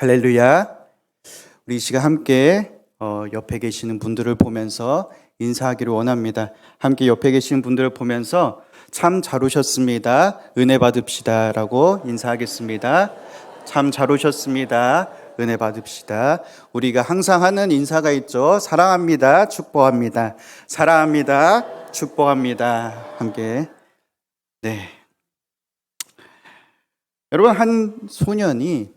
할렐루야. 우리 이 시간 함께 어, 옆에 계시는 분들을 보면서 인사하기를 원합니다. 함께 옆에 계시는 분들을 보면서 참 잘 오셨습니다. 은혜 받읍시다 라고 인사하겠습니다. 참 잘 오셨습니다. 은혜 받읍시다. 우리가 항상 하는 인사가 있죠. 사랑합니다. 축복합니다. 사랑합니다. 축복합니다. 함께 네. 여러분 한 소년이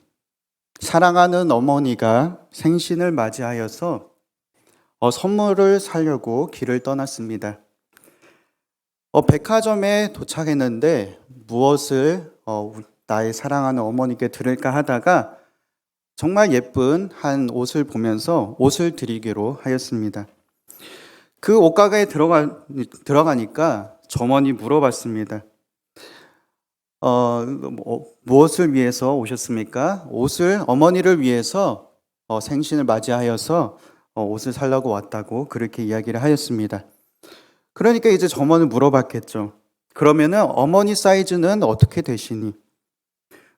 사랑하는 어머니가 생신을 맞이하여서 어, 선물을 사려고 길을 떠났습니다. 어, 백화점에 도착했는데 무엇을 어, 나의 사랑하는 어머니께 드릴까 하다가 정말 예쁜 한 옷을 보면서 옷을 드리기로 하였습니다. 그 옷가게에 들어가, 들어가니까 점원이 물어봤습니다. 어, 뭐, 무엇을 위해서 오셨습니까? 옷을 어머니를 위해서 어, 생신을 맞이하여서 어, 옷을 살라고 왔다고 그렇게 이야기를 하였습니다. 그러니까 이제 점원을 물어봤겠죠. 그러면은 어머니 사이즈는 어떻게 되시니?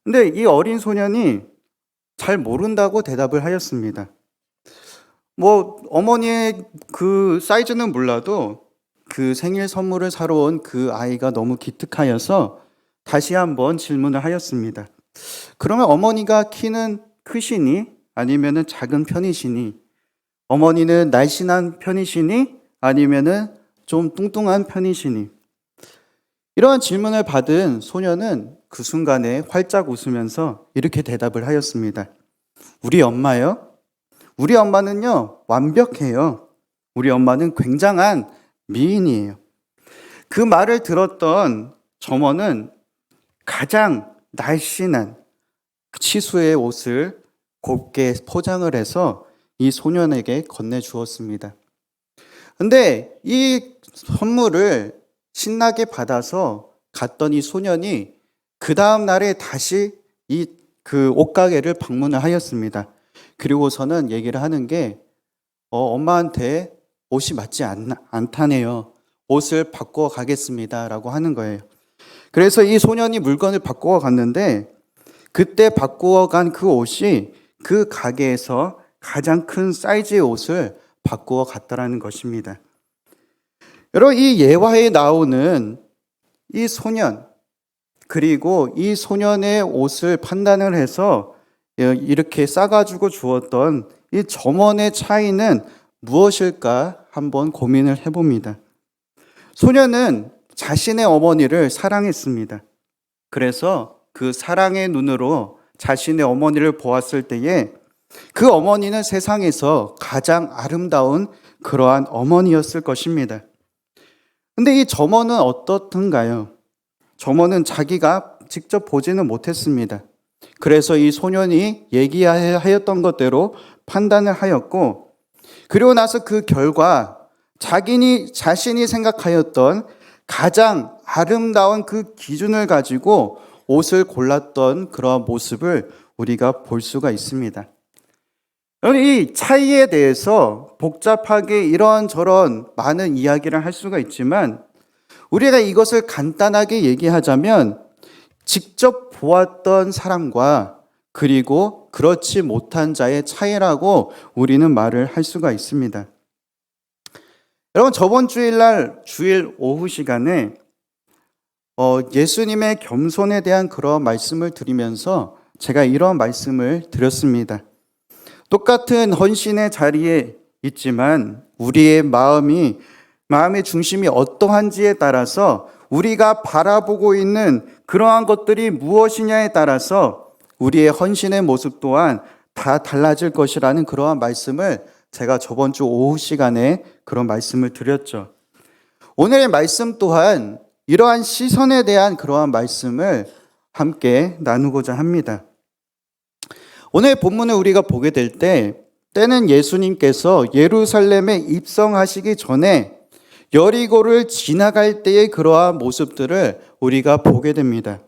근데 이 어린 소년이 잘 모른다고 대답을 하였습니다. 뭐 어머니의 그 사이즈는 몰라도 그 생일 선물을 사러 온 그 아이가 너무 기특하여서 다시 한번 질문을 하였습니다. 그러면 어머니가 키는 크시니 아니면은 작은 편이시니 어머니는 날씬한 편이시니 아니면은 좀 뚱뚱한 편이시니 이러한 질문을 받은 소녀는 그 순간에 활짝 웃으면서 이렇게 대답을 하였습니다. 우리 엄마요? 우리 엄마는요, 완벽해요. 우리 엄마는 굉장한 미인이에요. 그 말을 들었던 점원은 가장 날씬한 치수의 옷을 곱게 포장을 해서 이 소년에게 건네 주었습니다. 근데 이 선물을 신나게 받아서 갔던 이 소년이 그 다음 날에 다시 이 그 옷가게를 방문을 하였습니다. 그리고서는 얘기를 하는 게 어, 엄마한테 옷이 맞지 않, 않다네요. 옷을 바꿔 가겠습니다라고 하는 거예요. 그래서 이 소년이 물건을 바꾸어 갔는데 그때 바꾸어 간 그 옷이 그 가게에서 가장 큰 사이즈의 옷을 바꾸어 갔다라는 것입니다. 여러분 이 예화에 나오는 이 소년 그리고 이 소년의 옷을 판단을 해서 이렇게 싸가지고 주었던 이 점원의 차이는 무엇일까 한번 고민을 해봅니다. 소년은 자신의 어머니를 사랑했습니다. 그래서 그 사랑의 눈으로 자신의 어머니를 보았을 때에 그 어머니는 세상에서 가장 아름다운 그러한 어머니였을 것입니다. 근데 이 점원은 어떻든가요? 점원은 자기가 직접 보지는 못했습니다. 그래서 이 소년이 얘기하였던 것대로 판단을 하였고, 그리고 나서 그 결과 자기니 자신이 생각하였던 가장 아름다운 그 기준을 가지고 옷을 골랐던 그런 모습을 우리가 볼 수가 있습니다. 이 차이에 대해서 복잡하게 이런저런 많은 이야기를 할 수가 있지만 우리가 이것을 간단하게 얘기하자면 직접 보았던 사람과 그리고 그렇지 못한 자의 차이라고 우리는 말을 할 수가 있습니다. 여러분 저번 주일날 주일 오후 시간에 어, 예수님의 겸손에 대한 그런 말씀을 드리면서 제가 이런 말씀을 드렸습니다. 똑같은 헌신의 자리에 있지만 우리의 마음이 마음의 중심이 어떠한지에 따라서 우리가 바라보고 있는 그러한 것들이 무엇이냐에 따라서 우리의 헌신의 모습 또한 다 달라질 것이라는 그러한 말씀을 제가 저번 주 오후 시간에 그런 말씀을 드렸죠. 오늘의 말씀 또한 이러한 시선에 대한 그러한 말씀을 함께 나누고자 합니다. 오늘 본문을 우리가 보게 될 때, 때는 예수님께서 예루살렘에 입성하시기 전에 여리고를 지나갈 때의 그러한 모습들을 우리가 보게 됩니다.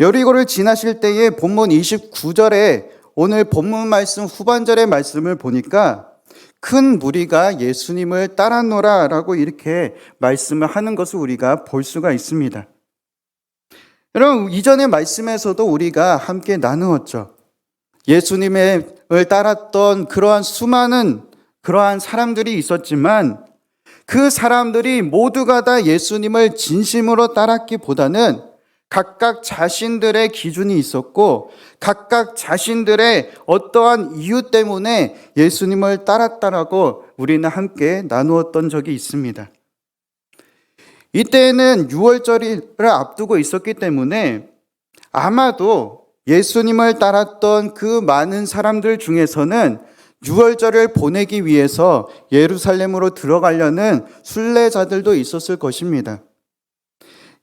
여리고를 지나실 때의 본문 29절에 오늘 본문 말씀 후반절의 말씀을 보니까 큰 무리가 예수님을 따라노라 라고 이렇게 말씀을 하는 것을 우리가 볼 수가 있습니다. 여러분, 이전의 말씀에서도 우리가 함께 나누었죠. 예수님을 따랐던 그러한 수많은 그러한 사람들이 있었지만 그 사람들이 모두가 다 예수님을 진심으로 따랐기보다는 각각 자신들의 기준이 있었고 각각 자신들의 어떠한 이유 때문에 예수님을 따랐다라고 우리는 함께 나누었던 적이 있습니다. 이때에는 6월절을 앞두고 있었기 때문에 아마도 예수님을 따랐던 그 많은 사람들 중에서는 6월절을 보내기 위해서 예루살렘으로 들어가려는 순례자들도 있었을 것입니다.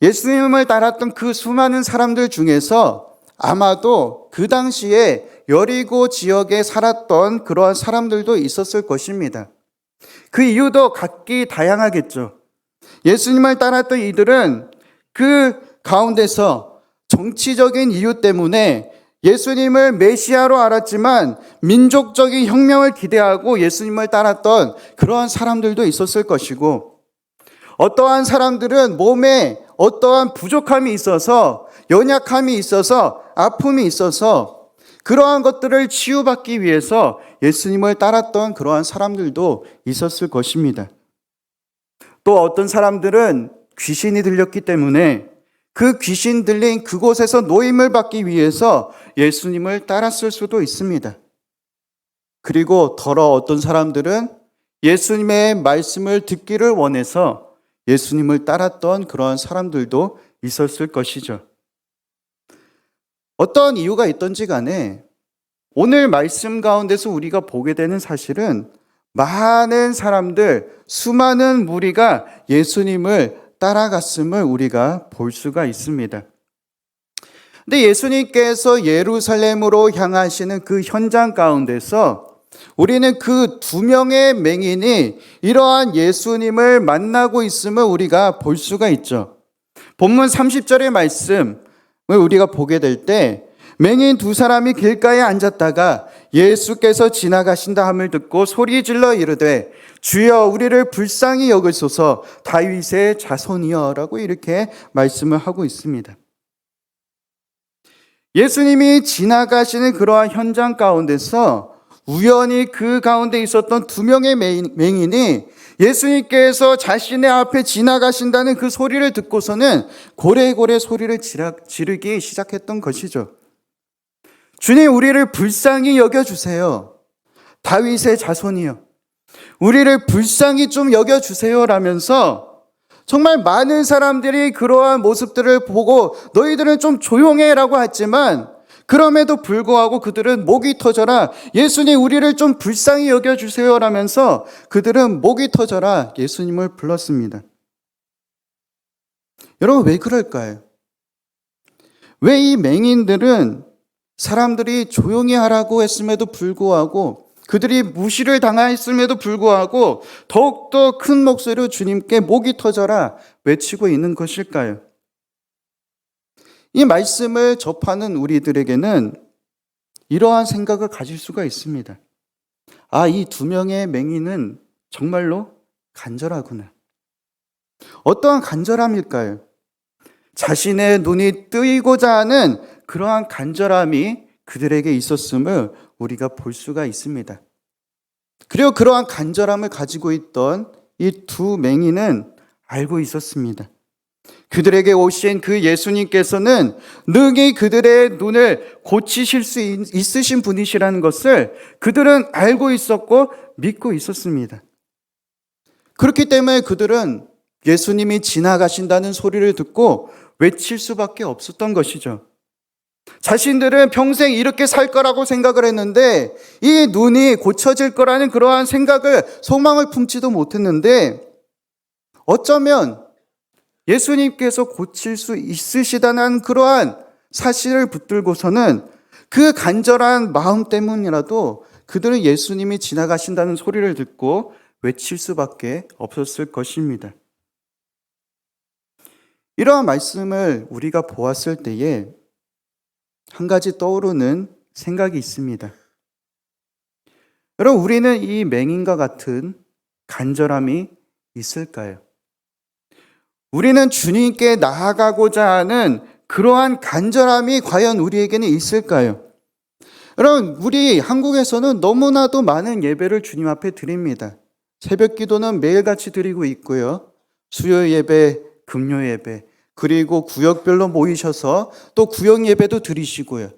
예수님을 따랐던 그 수많은 사람들 중에서 아마도 그 당시에 여리고 지역에 살았던 그러한 사람들도 있었을 것입니다. 그 이유도 각기 다양하겠죠. 예수님을 따랐던 이들은 그 가운데서 정치적인 이유 때문에 예수님을 메시아로 알았지만 민족적인 혁명을 기대하고 예수님을 따랐던 그러한 사람들도 있었을 것이고 어떠한 사람들은 몸에 어떠한 부족함이 있어서 연약함이 있어서 아픔이 있어서 그러한 것들을 치유받기 위해서 예수님을 따랐던 그러한 사람들도 있었을 것입니다. 또 어떤 사람들은 귀신이 들렸기 때문에 그 귀신 들린 그곳에서 노임을 받기 위해서 예수님을 따랐을 수도 있습니다. 그리고 더러 어떤 사람들은 예수님의 말씀을 듣기를 원해서 예수님을 따랐던 그러한 사람들도 있었을 것이죠. 어떤 이유가 있던지 간에 오늘 말씀 가운데서 우리가 보게 되는 사실은 많은 사람들, 수많은 무리가 예수님을 따라갔음을 우리가 볼 수가 있습니다. 근데 예수님께서 예루살렘으로 향하시는 그 현장 가운데서 우리는 그 두 명의 맹인이 이러한 예수님을 만나고 있음을 우리가 볼 수가 있죠. 본문 30절의 말씀을 우리가 보게 될 때 맹인 두 사람이 길가에 앉았다가 예수께서 지나가신다 함을 듣고 소리 질러 이르되 주여 우리를 불쌍히 여기소서 다윗의 자손이여라고 이렇게 말씀을 하고 있습니다. 예수님이 지나가시는 그러한 현장 가운데서 우연히 그 가운데 있었던 두 명의 맹인이 예수님께서 자신의 앞에 지나가신다는 그 소리를 듣고서는 고래고래 소리를 지르기 시작했던 것이죠. 주님, 우리를 불쌍히 여겨주세요. 다윗의 자손이요. 우리를 불쌍히 좀 여겨주세요. 라면서 정말 많은 사람들이 그러한 모습들을 보고 너희들은 좀 조용해 라고 했지만 그럼에도 불구하고 그들은 목이 터져라. 예수님 우리를 좀 불쌍히 여겨주세요. 라면서 그들은 목이 터져라. 예수님을 불렀습니다. 여러분 왜 그럴까요? 왜 이 맹인들은 사람들이 조용히 하라고 했음에도 불구하고 그들이 무시를 당했음에도 불구하고 더욱더 큰 목소리로 주님께 목이 터져라 외치고 있는 것일까요? 이 말씀을 접하는 우리들에게는 이러한 생각을 가질 수가 있습니다. 아, 이 두 명의 맹인은 정말로 간절하구나. 어떠한 간절함일까요? 자신의 눈이 뜨이고자 하는 그러한 간절함이 그들에게 있었음을 우리가 볼 수가 있습니다. 그리고 그러한 간절함을 가지고 있던 이 두 맹인은 알고 있었습니다. 그들에게 오신 그 예수님께서는 능히 그들의 눈을 고치실 수 있으신 분이시라는 것을 그들은 알고 있었고 믿고 있었습니다. 그렇기 때문에 그들은 예수님이 지나가신다는 소리를 듣고 외칠 수밖에 없었던 것이죠. 자신들은 평생 이렇게 살 거라고 생각을 했는데 이 눈이 고쳐질 거라는 그러한 생각을 소망을 품지도 못했는데 어쩌면 예수님께서 고칠 수 있으시다는 그러한 사실을 붙들고서는 그 간절한 마음 때문이라도 그들은 예수님이 지나가신다는 소리를 듣고 외칠 수밖에 없었을 것입니다. 이러한 말씀을 우리가 보았을 때에 한 가지 떠오르는 생각이 있습니다. 여러분, 우리는 이 맹인과 같은 간절함이 있을까요? 우리는 주님께 나아가고자 하는 그러한 간절함이 과연 우리에게는 있을까요? 여러분, 우리 한국에서는 너무나도 많은 예배를 주님 앞에 드립니다. 새벽 기도는 매일같이 드리고 있고요. 수요 예배, 금요 예배, 그리고 구역별로 모이셔서 또 구역 예배도 드리시고요.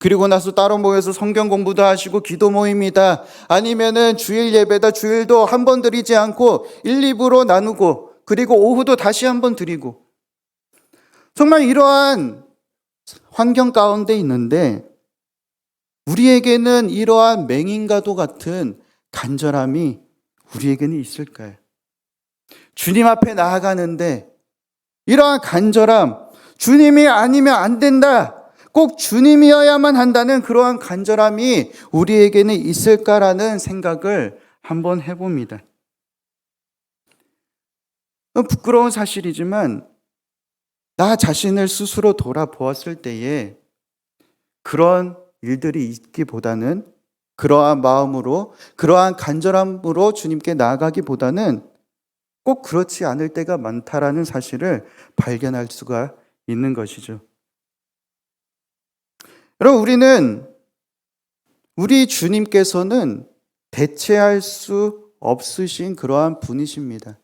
그리고 나서 따로 모여서 성경 공부도 하시고 기도 모임이다. 아니면은 주일 예배다. 주일도 한 번 드리지 않고 1, 2부로 나누고 그리고 오후도 다시 한번 드리고 정말 이러한 환경 가운데 있는데 우리에게는 이러한 맹인과도 같은 간절함이 우리에게는 있을까요? 주님 앞에 나아가는데 이러한 간절함, 주님이 아니면 안 된다. 꼭 주님이어야만 한다는 그러한 간절함이 우리에게는 있을까라는 생각을 한번 해봅니다. 부끄러운 사실이지만 나 자신을 스스로 돌아보았을 때에 그런 일들이 있기보다는 그러한 마음으로 그러한 간절함으로 주님께 나아가기보다는 꼭 그렇지 않을 때가 많다라는 사실을 발견할 수가 있는 것이죠. 여러분, 우리는 우리 주님께서는 대체할 수 없으신 그러한 분이십니다.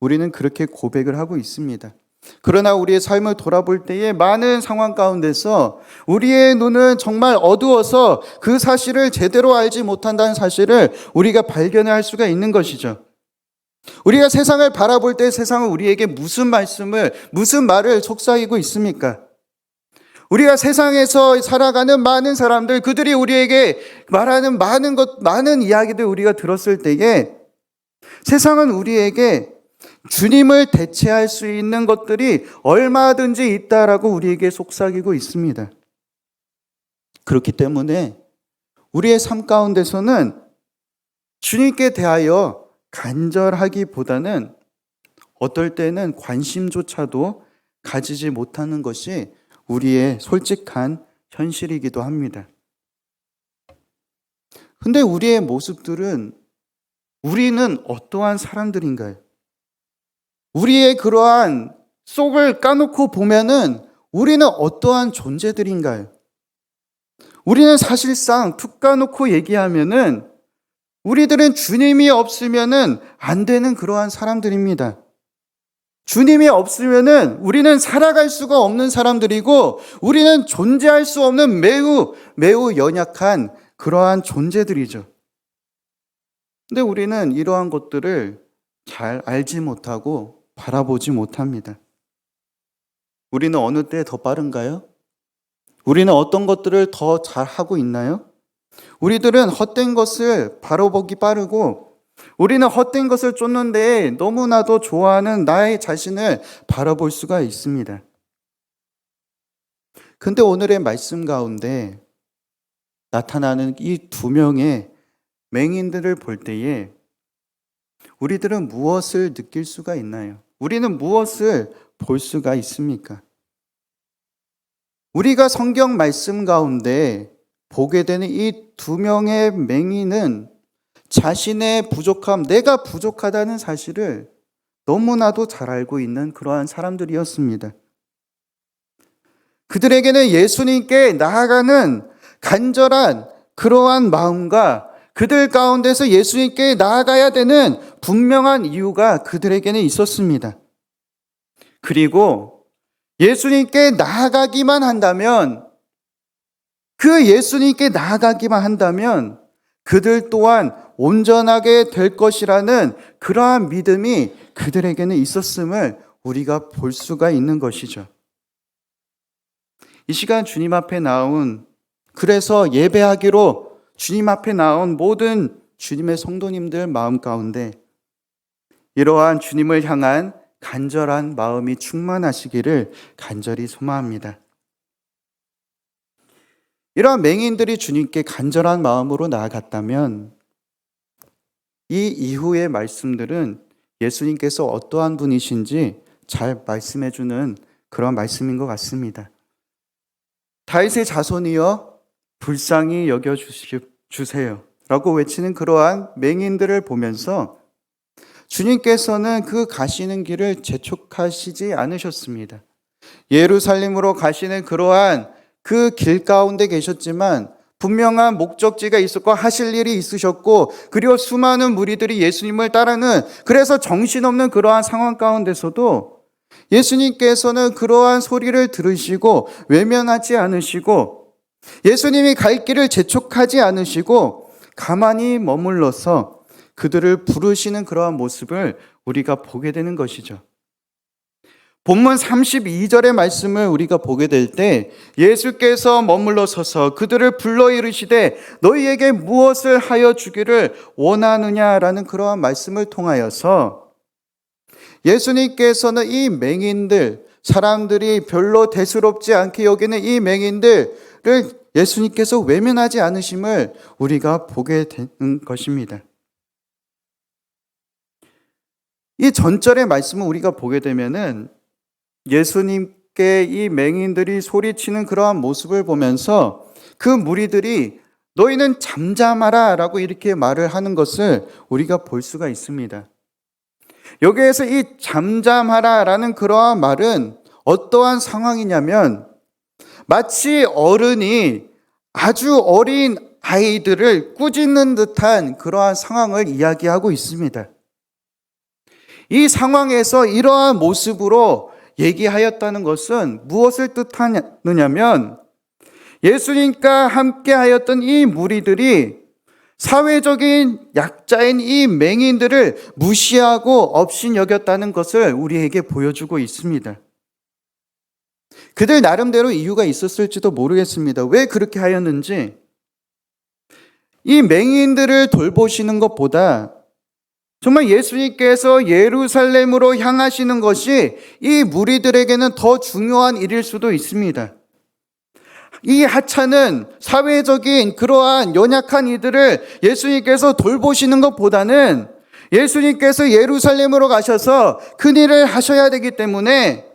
우리는 그렇게 고백을 하고 있습니다. 그러나 우리의 삶을 돌아볼 때에 많은 상황 가운데서 우리의 눈은 정말 어두워서 그 사실을 제대로 알지 못한다는 사실을 우리가 발견할 수가 있는 것이죠. 우리가 세상을 바라볼 때 세상은 우리에게 무슨 말씀을, 무슨 말을 속삭이고 있습니까? 우리가 세상에서 살아가는 많은 사람들, 그들이 우리에게 말하는 많은 것, 많은 이야기들 우리가 들었을 때에 세상은 우리에게 주님을 대체할 수 있는 것들이 얼마든지 있다라고 우리에게 속삭이고 있습니다. 그렇기 때문에 우리의 삶 가운데서는 주님께 대하여 간절하기보다는 어떨 때는 관심조차도 가지지 못하는 것이 우리의 솔직한 현실이기도 합니다. 근데 우리의 모습들은 우리는 어떠한 사람들인가요? 우리의 그러한 속을 까놓고 보면은 우리는 어떠한 존재들인가요? 우리는 사실상 툭 까놓고 얘기하면은 우리들은 주님이 없으면은 안 되는 그러한 사람들입니다. 주님이 없으면은 우리는 살아갈 수가 없는 사람들이고 우리는 존재할 수 없는 매우 매우 연약한 그러한 존재들이죠. 근데 우리는 이러한 것들을 잘 알지 못하고 바라보지 못합니다. 우리는 어느 때 더 빠른가요? 우리는 어떤 것들을 더 잘하고 있나요? 우리들은 헛된 것을 바로 보기 빠르고 우리는 헛된 것을 쫓는데 너무나도 좋아하는 나의 자신을 바라볼 수가 있습니다. 근데 오늘의 말씀 가운데 나타나는 이 두 명의 맹인들을 볼 때에 우리들은 무엇을 느낄 수가 있나요? 우리는 무엇을 볼 수가 있습니까? 우리가 성경 말씀 가운데 보게 되는 이 두 명의 맹인은 자신의 부족함, 내가 부족하다는 사실을 너무나도 잘 알고 있는 그러한 사람들이었습니다. 그들에게는 예수님께 나아가는 간절한 그러한 마음과 그들 가운데서 예수님께 나아가야 되는 분명한 이유가 그들에게는 있었습니다. 그리고 예수님께 나아가기만 한다면 그 예수님께 나아가기만 한다면 그들 또한 온전하게 될 것이라는 그러한 믿음이 그들에게는 있었음을 우리가 볼 수가 있는 것이죠. 이 시간 주님 앞에 나온 그래서 예배하기로 주님 앞에 나온 모든 주님의 성도님들 마음 가운데 이러한 주님을 향한 간절한 마음이 충만하시기를 간절히 소망합니다. 이러한 맹인들이 주님께 간절한 마음으로 나아갔다면 이 이후의 말씀들은 예수님께서 어떠한 분이신지 잘 말씀해 주는 그런 말씀인 것 같습니다. 다윗의 자손이여 불쌍히 여겨 주세요. 라고 외치는 그러한 맹인들을 보면서 주님께서는 그 가시는 길을 재촉하시지 않으셨습니다. 예루살렘으로 가시는 그러한 그 길 가운데 계셨지만 분명한 목적지가 있었고 하실 일이 있으셨고 그리고 수많은 무리들이 예수님을 따르는 그래서 정신없는 그러한 상황 가운데서도 예수님께서는 그러한 소리를 들으시고 외면하지 않으시고 예수님이 갈 길을 재촉하지 않으시고 가만히 머물러서 그들을 부르시는 그러한 모습을 우리가 보게 되는 것이죠. 본문 32절의 말씀을 우리가 보게 될 때 예수께서 머물러 서서 그들을 불러 이르시되 너희에게 무엇을 하여 주기를 원하느냐라는 그러한 말씀을 통하여서 예수님께서는 이 맹인들 사람들이 별로 대수롭지 않게 여기는 이 맹인들 을 예수님께서 외면하지 않으심을 우리가 보게 되는 것입니다. 이 전절의 말씀을 우리가 보게 되면은 예수님께 이 맹인들이 소리치는 그러한 모습을 보면서 그 무리들이 너희는 잠잠하라 라고 이렇게 말을 하는 것을 우리가 볼 수가 있습니다. 여기에서 이 잠잠하라 라는 그러한 말은 어떠한 상황이냐면 마치 어른이 아주 어린 아이들을 꾸짖는 듯한 그러한 상황을 이야기하고 있습니다. 이 상황에서 이러한 모습으로 얘기하였다는 것은 무엇을 뜻하느냐면 예수님과 함께 하였던 이 무리들이 사회적인 약자인 이 맹인들을 무시하고 없인 여겼다는 것을 우리에게 보여주고 있습니다. 그들 나름대로 이유가 있었을지도 모르겠습니다. 왜 그렇게 하였는지. 이 맹인들을 돌보시는 것보다 정말 예수님께서 예루살렘으로 향하시는 것이 이 무리들에게는 더 중요한 일일 수도 있습니다. 이 하찮은 사회적인 그러한 연약한 이들을 예수님께서 돌보시는 것보다는 예수님께서 예루살렘으로 가셔서 큰 일을 하셔야 되기 때문에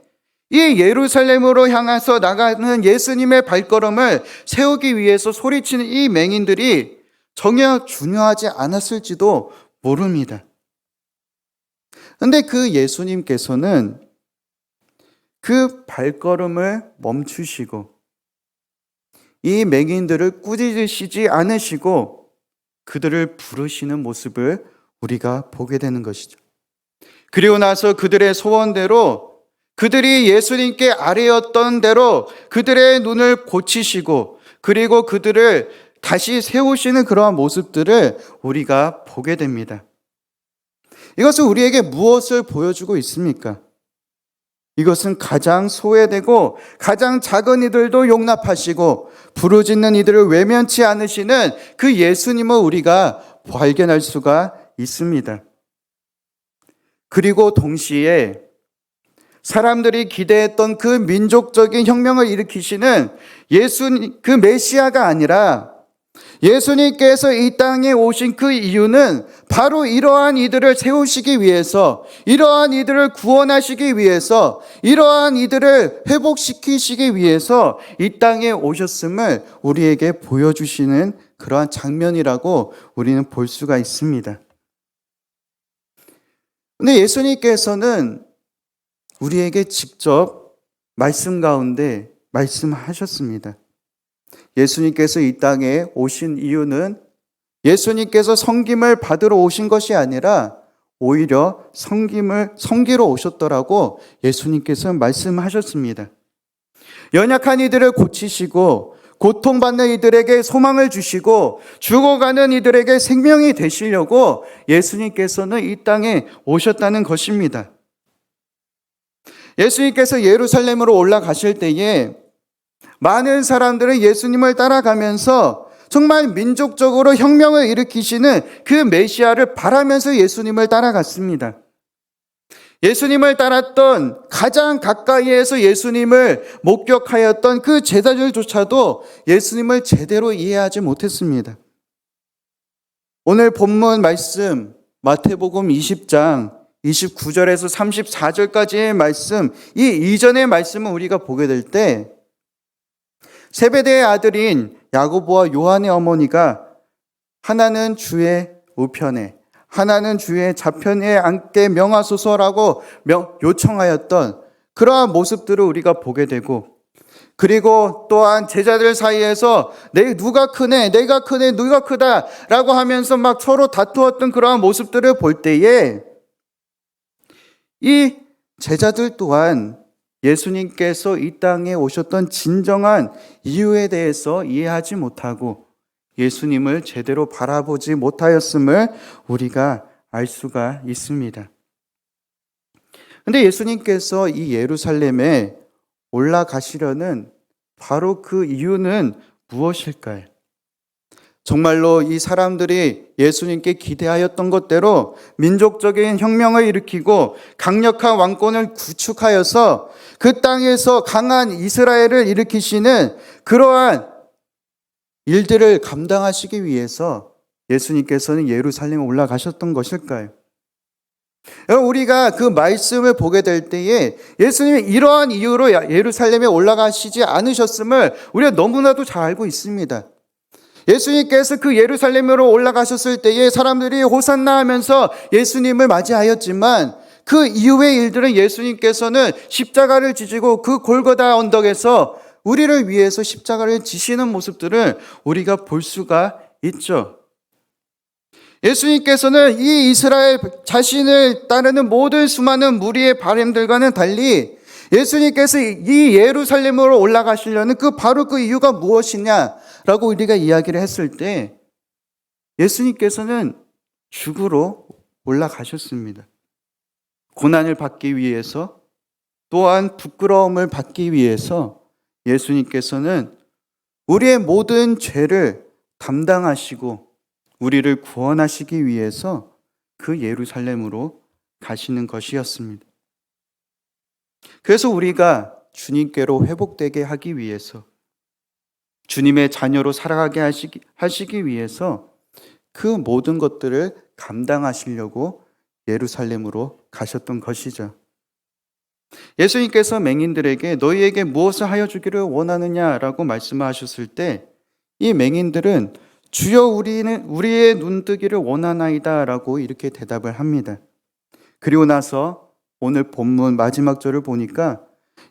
이 예루살렘으로 향해서 나가는 예수님의 발걸음을 세우기 위해서 소리치는 이 맹인들이 전혀 중요하지 않았을지도 모릅니다. 근데 그 예수님께서는 그 발걸음을 멈추시고 이 맹인들을 꾸짖으시지 않으시고 그들을 부르시는 모습을 우리가 보게 되는 것이죠. 그리고 나서 그들의 소원대로 그들이 예수님께 아뢰었던 대로 그들의 눈을 고치시고 그리고 그들을 다시 세우시는 그러한 모습들을 우리가 보게 됩니다. 이것은 우리에게 무엇을 보여주고 있습니까? 이것은 가장 소외되고 가장 작은 이들도 용납하시고 부르짖는 이들을 외면치 않으시는 그 예수님을 우리가 발견할 수가 있습니다. 그리고 동시에 사람들이 기대했던 그 민족적인 혁명을 일으키시는 예수 그 메시아가 아니라 예수님께서 이 땅에 오신 그 이유는 바로 이러한 이들을 세우시기 위해서, 이러한 이들을 구원하시기 위해서, 이러한 이들을 회복시키시기 위해서 이 땅에 오셨음을 우리에게 보여주시는 그러한 장면이라고 우리는 볼 수가 있습니다. 근데 예수님께서는 우리에게 직접 말씀 가운데 말씀하셨습니다. 예수님께서 이 땅에 오신 이유는 예수님께서 성김을 받으러 오신 것이 아니라 오히려 성김을 성기로 오셨더라고 예수님께서 말씀하셨습니다. 연약한 이들을 고치시고 고통받는 이들에게 소망을 주시고 죽어가는 이들에게 생명이 되시려고 예수님께서는 이 땅에 오셨다는 것입니다. 예수님께서 예루살렘으로 올라가실 때에 많은 사람들은 예수님을 따라가면서 정말 민족적으로 혁명을 일으키시는 그 메시아를 바라면서 예수님을 따라갔습니다. 예수님을 따랐던 가장 가까이에서 예수님을 목격하였던 그 제자들조차도 예수님을 제대로 이해하지 못했습니다. 오늘 본문 말씀 마태복음 20장 29절에서 34절까지의 말씀, 이 이전의 말씀을 우리가 보게 될 때 세베대의 아들인 야고보와 요한의 어머니가 하나는 주의 우편에 하나는 주의 좌편에 앉게 명하소서라고 요청하였던 그러한 모습들을 우리가 보게 되고 그리고 또한 제자들 사이에서 내 누가 크네, 내가 크네, 누가 크다라고 하면서 막 서로 다투었던 그러한 모습들을 볼 때에 이 제자들 또한 예수님께서 이 땅에 오셨던 진정한 이유에 대해서 이해하지 못하고 예수님을 제대로 바라보지 못하였음을 우리가 알 수가 있습니다. 근데 예수님께서 이 예루살렘에 올라가시려는 바로 그 이유는 무엇일까요? 정말로 이 사람들이 예수님께 기대하였던 것대로 민족적인 혁명을 일으키고 강력한 왕권을 구축하여서 그 땅에서 강한 이스라엘을 일으키시는 그러한 일들을 감당하시기 위해서 예수님께서는 예루살렘에 올라가셨던 것일까요? 우리가 그 말씀을 보게 될 때에 예수님이 이러한 이유로 예루살렘에 올라가시지 않으셨음을 우리가 너무나도 잘 알고 있습니다. 예수님께서 그 예루살렘으로 올라가셨을 때에 사람들이 호산나 하면서 예수님을 맞이하였지만 그 이후의 일들은 예수님께서는 십자가를 지시고 그 골고다 언덕에서 우리를 위해서 십자가를 지시는 모습들을 우리가 볼 수가 있죠. 예수님께서는 이 이스라엘 자신을 따르는 모든 수많은 무리의 바램들과는 달리 예수님께서 이 예루살렘으로 올라가시려는 그 바로 그 이유가 무엇이냐라고 우리가 이야기를 했을 때 예수님께서는 죽으로 올라가셨습니다. 고난을 받기 위해서 또한 부끄러움을 받기 위해서 예수님께서는 우리의 모든 죄를 담당하시고 우리를 구원하시기 위해서 그 예루살렘으로 가시는 것이었습니다. 그래서 우리가 주님께로 회복되게 하기 위해서 주님의 자녀로 살아가게 하시기, 하시기 위해서 그 모든 것들을 감당하시려고 예루살렘으로 가셨던 것이죠. 예수님께서 맹인들에게 너희에게 무엇을 하여 주기를 원하느냐라고 말씀하셨을 때 이 맹인들은 주여 우리는 우리의 눈뜨기를 원하나이다라고 이렇게 대답을 합니다. 그리고 나서 오늘 본문 마지막 절을 보니까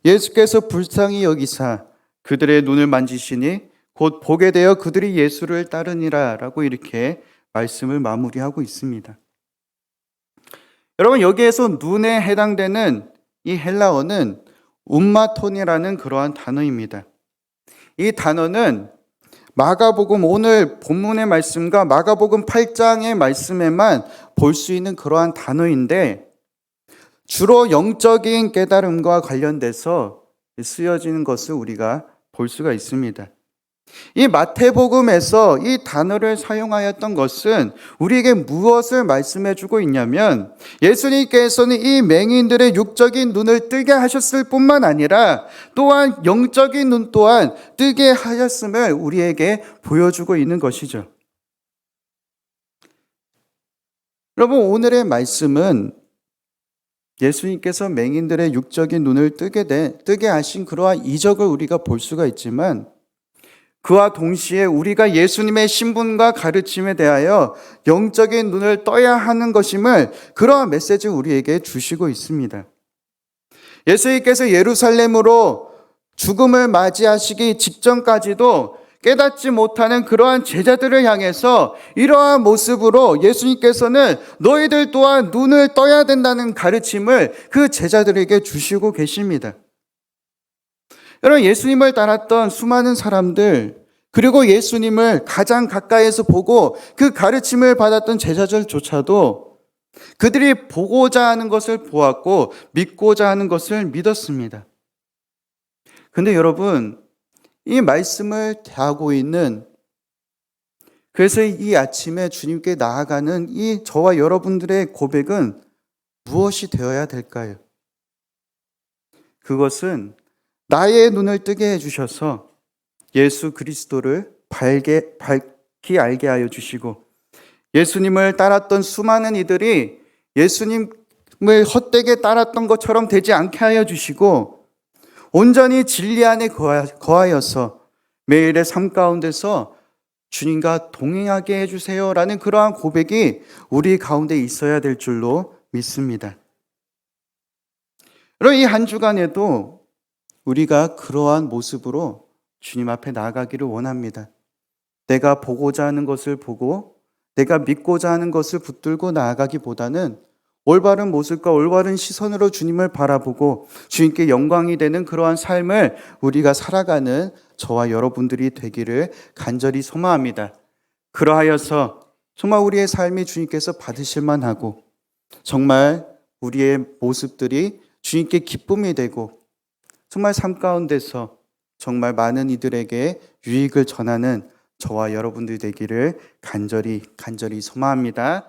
예수께서 불쌍히 여기사 그들의 눈을 만지시니 곧 보게 되어 그들이 예수를 따르니라라고 이렇게 말씀을 마무리하고 있습니다. 여러분 여기에서 눈에 해당되는 이 헬라어는 움마톤이라는 그러한 단어입니다. 이 단어는 마가복음 오늘 본문의 말씀과 마가복음 8장의 말씀에만 볼 수 있는 그러한 단어인데 주로 영적인 깨달음과 관련돼서 쓰여지는 것을 우리가 볼 수가 있습니다. 이 마태복음에서 이 단어를 사용하였던 것은 우리에게 무엇을 말씀해 주고 있냐면 예수님께서는 이 맹인들의 육적인 눈을 뜨게 하셨을 뿐만 아니라 또한 영적인 눈 또한 뜨게 하셨음을 우리에게 보여주고 있는 것이죠. 여러분, 오늘의 말씀은 예수님께서 맹인들의 육적인 눈을 뜨게, 되, 뜨게 하신 그러한 이적을 우리가 볼 수가 있지만 그와 동시에 우리가 예수님의 신분과 가르침에 대하여 영적인 눈을 떠야 하는 것임을 그러한 메시지를 우리에게 주시고 있습니다. 예수님께서 예루살렘으로 죽음을 맞이하시기 직전까지도 깨닫지 못하는 그러한 제자들을 향해서 이러한 모습으로 예수님께서는 너희들 또한 눈을 떠야 된다는 가르침을 그 제자들에게 주시고 계십니다. 여러분, 예수님을 따랐던 수많은 사람들, 그리고 예수님을 가장 가까이에서 보고 그 가르침을 받았던 제자들조차도 그들이 보고자 하는 것을 보았고 믿고자 하는 것을 믿었습니다. 근데 여러분, 이 말씀을 대하고 있는 그래서 이 아침에 주님께 나아가는 이 저와 여러분들의 고백은 무엇이 되어야 될까요? 그것은 나의 눈을 뜨게 해주셔서 예수 그리스도를 밝게, 밝히 알게 하여 주시고 예수님을 따랐던 수많은 이들이 예수님을 헛되게 따랐던 것처럼 되지 않게 하여 주시고 온전히 진리 안에 거하여서 매일의 삶 가운데서 주님과 동행하게 해주세요 라는 그러한 고백이 우리 가운데 있어야 될 줄로 믿습니다. 여러분, 이 한 주간에도 우리가 그러한 모습으로 주님 앞에 나아가기를 원합니다. 내가 보고자 하는 것을 보고 내가 믿고자 하는 것을 붙들고 나아가기보다는 올바른 모습과 올바른 시선으로 주님을 바라보고 주님께 영광이 되는 그러한 삶을 우리가 살아가는 저와 여러분들이 되기를 간절히 소망합니다. 그러하여서 정말 우리의 삶이 주님께서 받으실 만 하고 정말 우리의 모습들이 주님께 기쁨이 되고 정말 삶 가운데서 정말 많은 이들에게 유익을 전하는 저와 여러분들이 되기를 간절히 간절히 소망합니다.